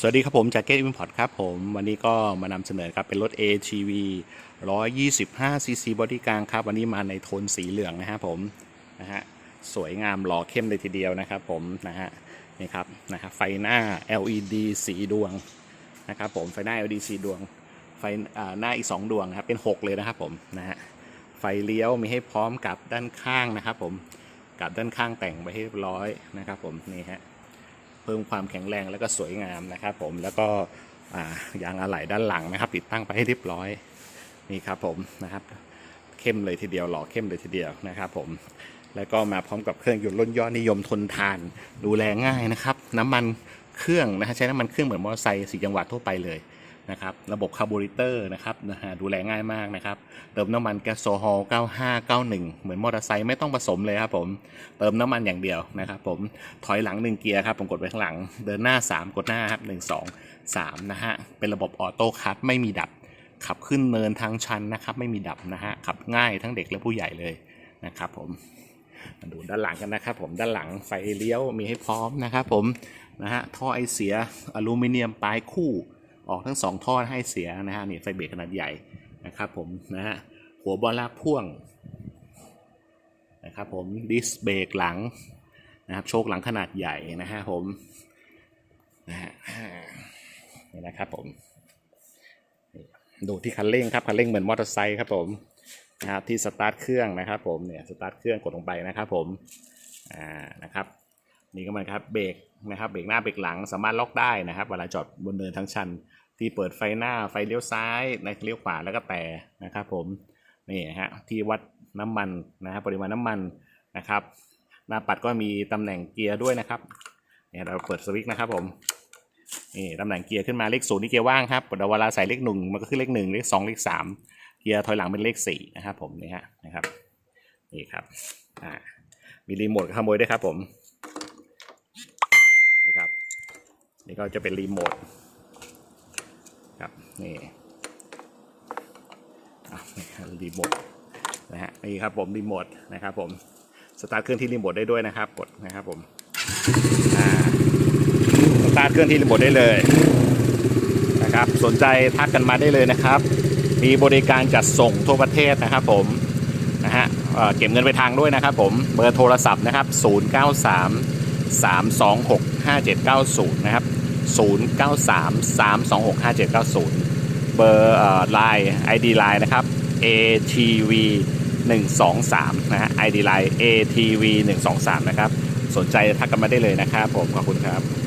สวัสดีครับผมจากเกตอิมพอร์ตครับผมวันนี้ก็มานำเสนอครับเป็นรถ ATV 125 cc บอดี้กลางครับ วันนี้มาในโทนสีเหลืองนะฮะผมนะฮะสวยงามหล่อเข้มเลยทีเดียวนะครับผมนะฮะนี่ครับนะฮะไฟหน้า LED สีดวงนะครับผมไฟหน้า LED สีดวง ไฟอ่าหน้าอีก 2 ดวงนะครับเป็น 6 เลยนะครับผมนะฮะไฟเลี้ยวมีให้พร้อมกับด้านข้างนะครับผมกับด้านข้างแต่งไปให้เรียบร้อยนะครับผมนี่ฮะ เพิ่มความแข็งแรงแล้วก็สวยงามนะครับผมแล้วก็ยางอะไหล่ด้านหลังนะครับ ติดตั้งไปให้เรียบร้อยนี่ครับผมนะครับ เข้มเลยทีเดียวหล่อเข้มเลยทีเดียวนะครับผมแล้วก็มาพร้อมกับเครื่องยนต์รุ่นยอดนิยมทนทาน ดูแลง่ายนะครับ น้ำมันเครื่องนะฮะใช้น้ำมันเครื่องเหมือนมอเตอร์ไซค์สี่จังหวัดทั่วไปเลย นะครับระบบคาร์บูเรเตอร์นะครับนะฮะดูแลง่ายมากนะครับ เติมน้ำมันแก๊สโซฮอล์9591 เหมือนมอเตอร์ไซค์ไม่ต้องผสมเลยครับผมเติมน้ำมันอย่างเดียวนะครับผมถอยหลัง 1 เกียร์ครับผมกดไปข้างหลัง เดินหน้า 3 กดหน้าครับ 1 2 3 นะฮะ เป็นระบบออโต้คัทไม่มีดับ ขับขึ้นเนินทางชันนะครับ ไม่มีดับนะฮะ ขับง่ายทั้งเด็กและผู้ใหญ่เลยนะครับผมมาดูด้านหลังกันนะครับผมด้านหลังไฟเลี้ยวมีให้พร้อมนะครับผมนะฮะท่อไอเสียอลูมิเนียมปลายคู่ ออกทั้งสองท่อให้เสียนะฮะนี่ไฟเบรกขนาดใหญ่นะครับผมนะฮะหัวบอลลากพ่วงนะครับผมดิสเบรกหลังนะครับโชคหลังขนาดใหญ่นะฮะผมนะฮะนี่นะครับผมดูที่คันเร่งครับคันเร่งเหมือนมอเตอร์ไซค์ครับผมนะครับที่สตาร์ทเครื่องนะครับผมเนี่ยสตาร์ทเครื่องกดลงไปนะครับผมอ่านะครับ นี่ก็เหมันครับเบรกนะครับเบรกหน้าเบรกหลังสามารถล็อกได้นะครับ เวลาจอดบนเนินทั้งชัน ที่เปิดไฟหน้าไฟเลี้ยวซ้ายนะเลี้ยวขวาแล้วก็แต่นะครับ ผมนี่ฮะที่วัดน้ำมันนะครับปริมาณน้ำมันนะครับ หน้าปัดก็มีตำแหน่งเกียร์ด้วยนะครับเนี่ยเราเปิดสวิตช์นะครับผมนี่ตำแหน่งเกียร์ขึ้นมาเลขศูนย์นี่เกียร์ว่างครับเวลาใส่เลขหนึ่งมันก็ขึ้นเลขหนึ่งเลขสองเลขสามเกียร์ถอยหลังเป็นเลขสี่นะครับผมนี่ฮะนะครับนี่ครับอ่ามีรีโมทขโมยด้วยครับผมนี่ครับ นี่ก็จะเป็นรีโมทครับนี่รีโมทนะฮะนี่ครับผมรีโมทนะครับผมสตาร์ทเครื่องที่รีโมทได้ด้วยนะครับกดนะครับผมสตาร์ทเครื่องที่รีโมทได้เลยนะครับสนใจทักกันมาได้เลยนะครับ มีบริการจัดส่งทั่วประเทศนะครับผมนะฮะเเก็บเงินไปทางด้วยนะครับผมเบอร์โทรศัพท์นะครับ 093 326 5790 นะครับ 093 326 5790 เบอร์ไลน์ ID ไลน์นะครับ ATV 123นะฮะ ID ไลน์ ATV 123นะครับ สนใจทักกันมาได้เลยนะครับผม ขอบคุณครับ